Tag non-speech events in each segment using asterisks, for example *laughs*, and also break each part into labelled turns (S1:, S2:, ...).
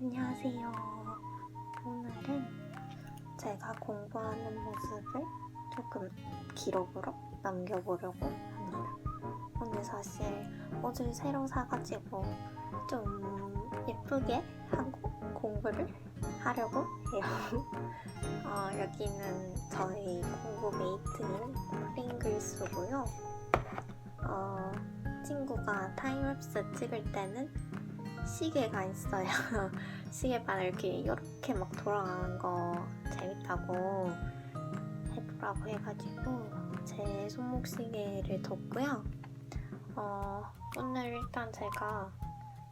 S1: 안녕하세요. 오늘은 제가 공부하는 모습을 조금 기록으로 남겨보려고 합니다. 오늘 사실 옷을 새로 사가지고 좀 예쁘게 하고 공부를 하려고 해요. *laughs* 어, 여기는 저희 공부 메이트인 프링글스고요. 어, 친구가 타임랩스 찍을 때는 시계가 있어요. *laughs* 시계반 이렇게 이렇게 막 돌아가는 거 재밌다고 해보라고 해가지고 제 손목 시계를 뒀고요. 어, 오늘 일단 제가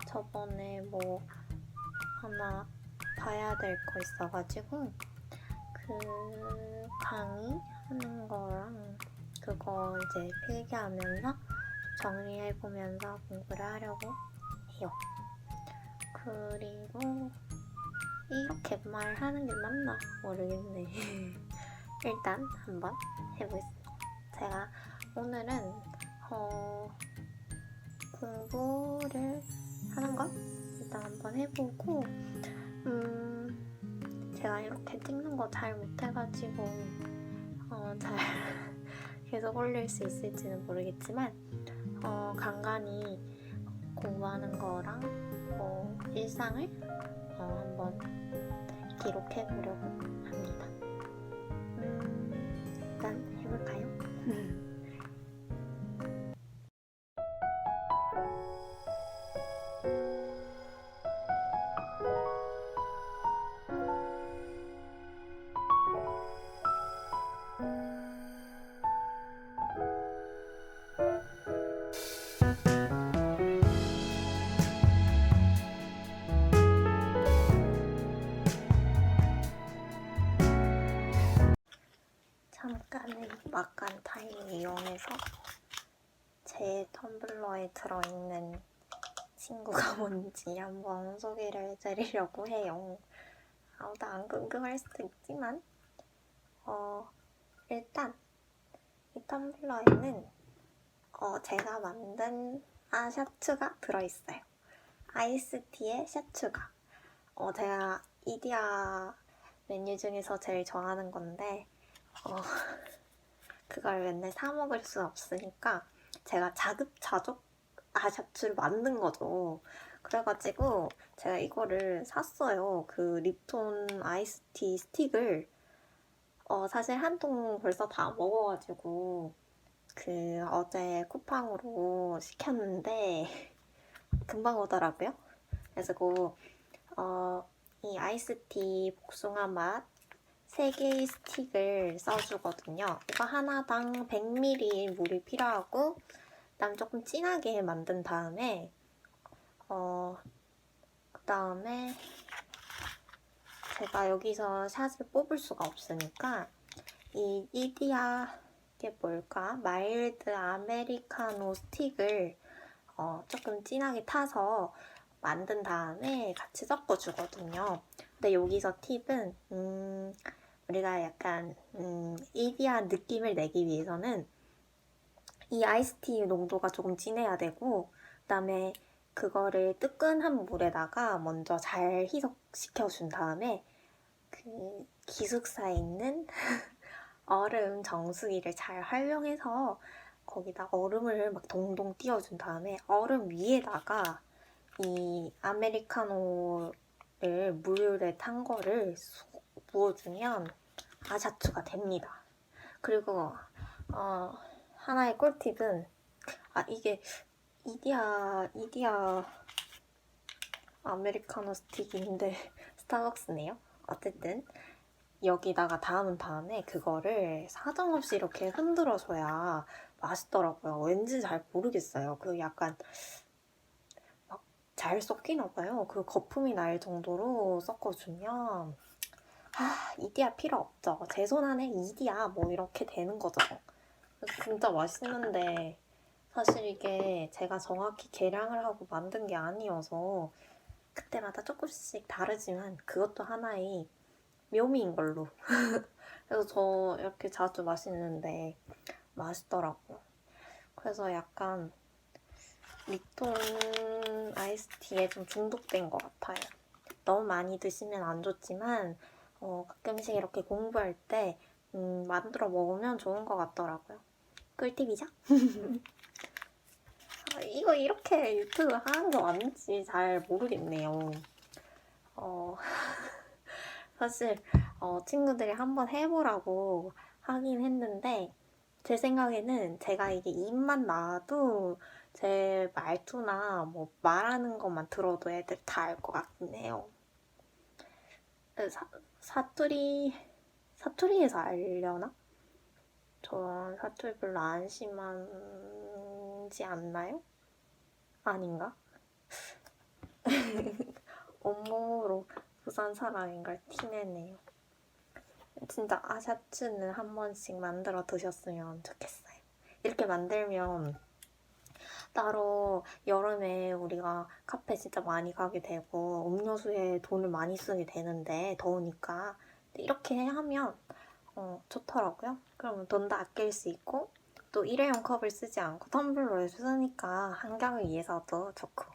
S1: 저번에 뭐 하나 봐야 될 거 있어가지고 그 강의 하는 거랑 그거 이제 필기하면서 정리해보면서 공부를 하려고 해요. 그리고 이렇게 말하는 게 맞나 모르겠네. *laughs* 일단 한번 해보겠습니다. 제가 오늘은 어, 공부를 하는 걸 일단 한번 해보고 음, 제가 이렇게 찍는 거 잘 못해가지고 어, 잘 *laughs* 계속 올릴 수 있을지는 모르겠지만 어, 간간히 공부하는 거랑 뭐 일상을 어, 한번 기록해 보려고 합니다. 음, 일단 해볼까요? 이용해서 제 텀블러에 들어있는 친구가 *laughs* 뭔지 한번 소개를 해드리려고 해요. 아무도 안 궁금할 수도 있지만 어, 일단 이 텀블러에는 어, 제가 만든 아 샤츠가 들어있어요. 아이스티의 샤츠가 어, 제가 이디야 메뉴 중에서 제일 좋아하는 건데 어, *laughs* 그걸 맨날 사 먹을 수 없으니까 제가 자급자족 아샤츠를 만든 거죠. 그래가지고 제가 이거를 샀어요. 그 립톤 아이스티 스틱을 어, 사실 한 통 벌써 다 먹어가지고 그 어제 쿠팡으로 시켰는데 *laughs* 금방 오더라고요. 그래서 그, 어, 이 아이스티 복숭아 맛 3개의 스틱을 써주거든요. 이거 하나당 100ml 물이 필요하고 그다음 조금 진하게 만든 다음에 어, 그 다음에 제가 여기서 샷을 뽑을 수가 없으니까 이 이디야 이게 뭘까? 마일드 아메리카노 스틱을 어, 조금 진하게 타서 만든 다음에 같이 섞어주거든요. 근데 여기서 팁은 음, 우리가 약간 음, 이디한 느낌을 내기 위해서는 이 아이스티 농도가 조금 진해야 되고 그다음에 그거를 뜨끈한 물에다가 먼저 잘 희석시켜 준 다음에 그 기숙사에 있는 *laughs* 얼음 정수기를 잘 활용해서 거기다 얼음을 막 동동 띄워준 다음에 얼음 위에다가 이 아메리카노를 물에 탄 거를 쏙 부어주면 아샤추가 됩니다. 그리고 어, 하나의 꿀팁은 아 이게 이디야 이디야 아메리카노 스틱인데 *laughs* 스타벅스네요. 어쨌든 여기다가 담은 다음에 그거를 사정없이 이렇게 흔들어줘야 맛있더라고요. 왠지 잘 모르겠어요. 그 약간 막 잘 섞이나 봐요. 그 거품이 날 정도로 섞어주면 아 이디야 필요 없죠. 제 손 안에 이디야 뭐 이렇게 되는 거죠. 진짜 맛있는데 사실 이게 제가 정확히 계량을 하고 만든 게 아니어서 그때마다 조금씩 다르지만 그것도 하나의 묘미인 걸로. *laughs* 그래서 저 이렇게 자주 마시는데 맛있더라고요. 그래서 약간 립톤 아이스티에 좀 중독된 것 같아요. 너무 많이 드시면 안 좋지만 어, 가끔씩 이렇게 공부할 때 음, 만들어 먹으면 좋은 것 같더라고요. 꿀팁이죠? *laughs* 아, 이거 이렇게 유튜브 하는 게 맞는지 잘 모르겠네요. 어, *laughs* 사실 어, 친구들이 한번 해보라고 하긴 했는데 제 생각에는 제가 이게 입만 나와도 제 말투나 뭐 말하는 것만 들어도 애들 다 알 것 같긴 해요. 사, 사투리 사투리에서 알려나? 전 사투리 별로 안 심하지 않나요? 아닌가? *laughs* 온몸으로 부산 사람인 걸 티내네요. 진짜 아샤츠는 한 번씩 만들어 드셨으면 좋겠어요. 이렇게 만들면 따로 여름에 우리가 카페 진짜 많이 가게 되고 음료수에 돈을 많이 쓰게 되는데 더우니까 이렇게 하면 어, 좋더라고요. 그러면 돈도 아낄 수 있고 또 일회용 컵을 쓰지 않고 텀블러를 쓰니까 환경을 위해서도 좋고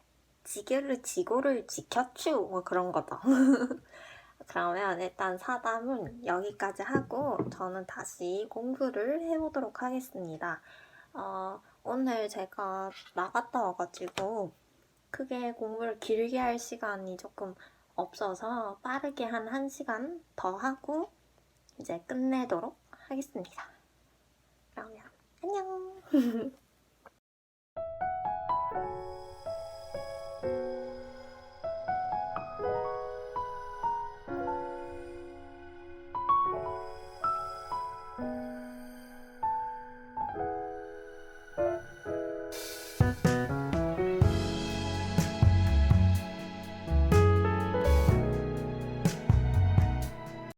S1: 지구를 지구를 지켜주 뭐 그런 거죠. *laughs* 그러면 일단 사담은 여기까지 하고 저는 다시 공부를 해보도록 하겠습니다. 어, 오늘 제가 나갔다 와가지고 크게 공부를 길게 할 시간이 조금 없어서 빠르게 한 1시간 더 하고 이제 끝내도록 하겠습니다. 그러면 안녕! *laughs*